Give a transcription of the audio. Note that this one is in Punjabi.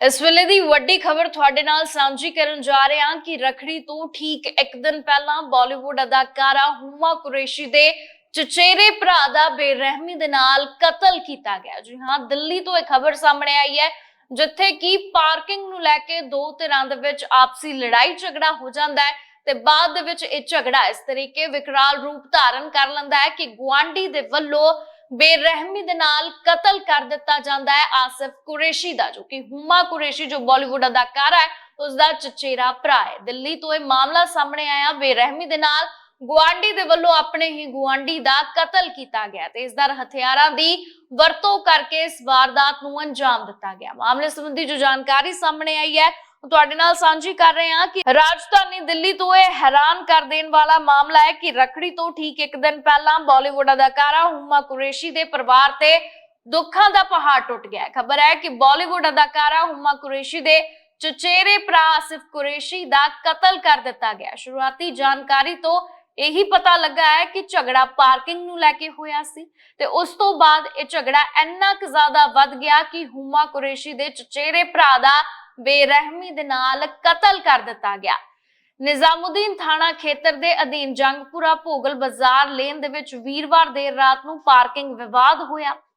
ਇਸ ਵੇਲੇ ਦੀ ਵੱਡੀ ਖਬਰ ਤੁਹਾਡੇ ਨਾਲ ਸਾਂਝੀ ਕਰਨ ਜਾ ਰਹੇ ਹਾਂ ਕਿ ਰਖੜੀ ਤੋਂ ਠੀਕ ਇੱਕ ਦਿਨ ਪਹਿਲਾਂ ਬਾਲੀਵੁੱਡ ਅਦਾਕਾਰਾ ਹੁਮਾ ਕੁਰੇਸ਼ੀ ਦੇ ਚਚੇਰੇ ਭਰਾ ਦਾ ਬੇਰਹਿਮੀ ਦੇ ਨਾਲ ਕਤਲ ਕੀਤਾ ਗਿਆ। ਜੀ ਹਾਂ, ਦਿੱਲੀ ਤੋਂ ਇਹ ਖਬਰ ਸਾਹਮਣੇ ਆਈ ਹੈ, ਜਿੱਥੇ ਕਿ ਪਾਰਕਿੰਗ ਨੂੰ ਲੈ ਕੇ ਦੋ ਧਿਰਾਂ ਦੇ ਵਿੱਚ ਆਪਸੀ ਲੜਾਈ ਝਗੜਾ ਹੋ ਜਾਂਦਾ ਹੈ ਤੇ ਬਾਅਦ ਦੇ ਵਿੱਚ ਇਹ ਝਗੜਾ ਇਸ ਤਰੀਕੇ ਵਿਕਰਾਲ ਰੂਪ ਧਾਰਨ ਕਰ ਲੈਂਦਾ ਹੈ ਕਿ ਗੁਆਂਢੀ ਦੇ ਵੱਲੋਂ ਬੇਰਹਿਮੀ ਦੇ ਨਾਲ ਕਤਲ ਕਰ ਦਿੱਤਾ ਜਾਂਦਾ ਹੈ ਆਸਿਫ ਕੁਰੇਸ਼ੀ ਦਾ, ਜੋ ਕਿ ਹੁਮਾ ਕੁਰੇਸ਼ੀ, ਜੋ ਬਾਲੀਵੁੱਡ ਅਦਾਕਾਰ ਹੈ ਉਸ ਦਾ ਚਚੇਰਾ ਭਰਾ ਹੈ। ਦਿੱਲੀ ਤੋਂ ਇਹ ਮਾਮਲਾ ਸਾਹਮਣੇ ਆਇਆ। ਬੇਰਹਿਮੀ ਦੇ ਨਾਲ ਗੁਆਂਢੀ ਦੇ ਵੱਲੋਂ ਆਪਣੇ ਹੀ ਗੁਆਂਢੀ ਦਾ ਕਤਲ ਕੀਤਾ ਗਿਆ ਤੇ ਇਸ ਦਾ ਹਥਿਆਰਾਂ ਦੀ ਵਰਤੋਂ ਕਰਕੇ ਇਸ ਵਾਰਦਾਤ ਨੂੰ ਅੰਜਾਮ ਦਿੱਤਾ ਗਿਆ। ਮਾਮਲੇ ਸੰਬੰਧੀ ਜੋ ਜਾਣਕਾਰੀ ਸਾਹਮਣੇ ਆਈ ਹੈ ਤੁਹਾਡੇ ਨਾਲ ਸਾਂਝੀ ਕਰ ਰਹੇ ਹਾਂ ਕਿ ਰਾਜਧਾਨੀ ਦਿੱਲੀ ਤੋਂ ਇਹ ਹੈਰਾਨ ਕਰ ਦੇਣ ਵਾਲਾ ਮਾਮਲਾ ਹੈ ਕਿ ਰਖੜੀ ਤੋਂ ਠੀਕ ਇੱਕ ਦਿਨ ਪਹਿਲਾਂ ਬਾਲੀਵੁੱਡ ਅਦਾਕਾਰਾ ਹੁਮਾ ਕੁਰੇਸ਼ੀ ਦੇ ਪਰਿਵਾਰ ਤੇ ਦੁੱਖਾਂ ਦਾ ਪਹਾੜ ਟੁੱਟ ਗਿਆ ਖਬਰ ਹੈ ਕਿ ਬਾਲੀਵੁੱਡ ਅਦਾਕਾਰਾ ਹੁਮਾ ਕੁਰੇਸ਼ੀ ਦੇ ਚਚੇਰੇ ਭਰਾ ਆਸਿਫ ਕੁਰੇਸ਼ੀ ਦਾ ਕਤਲ ਕਰ ਦਿੱਤਾ ਗਿਆ। ਸ਼ੁਰੂਆਤੀ ਜਾਣਕਾਰੀ ਤੋਂ ਇਹੀ ਪਤਾ ਲੱਗਾ ਹੈ ਕਿ ਝਗੜਾ ਪਾਰਕਿੰਗ ਨੂੰ ਲੈ ਕੇ ਹੋਇਆ ਸੀ ਤੇ ਉਸ ਤੋਂ ਬਾਅਦ ਇਹ ਝਗੜਾ ਇੰਨਾ ਕੁ ਜ਼ਿਆਦਾ ਵੱਧ ਗਿਆ ਕਿ ਹੁਮਾ ਕੁਰੇਸ਼ੀ ਦੇ ਚਚੇਰੇ ਭਰਾ ਦਾ ਬੇਰਹਿਮੀ ਦੇ ਨਾਲ ਕਤਲ ਕਰ ਦਿੱਤਾ ਗਿਆ। ਨਿਜ਼ਾਮੁਦੀਨ ਥਾਣਾ ਖੇਤਰ ਦੇ ਅਧੀਨ ਜੰਗਪੁਰਾ ਭੋਗਲ ਬਾਜ਼ਾਰ ਲੇਨ ਦੇ ਵਿੱਚ ਵੀਰਵਾਰ ਦੇਰ ਰਾਤ ਨੂੰ ਪਾਰਕਿੰਗ ਵਿਵਾਦ ਹੋਇਆ।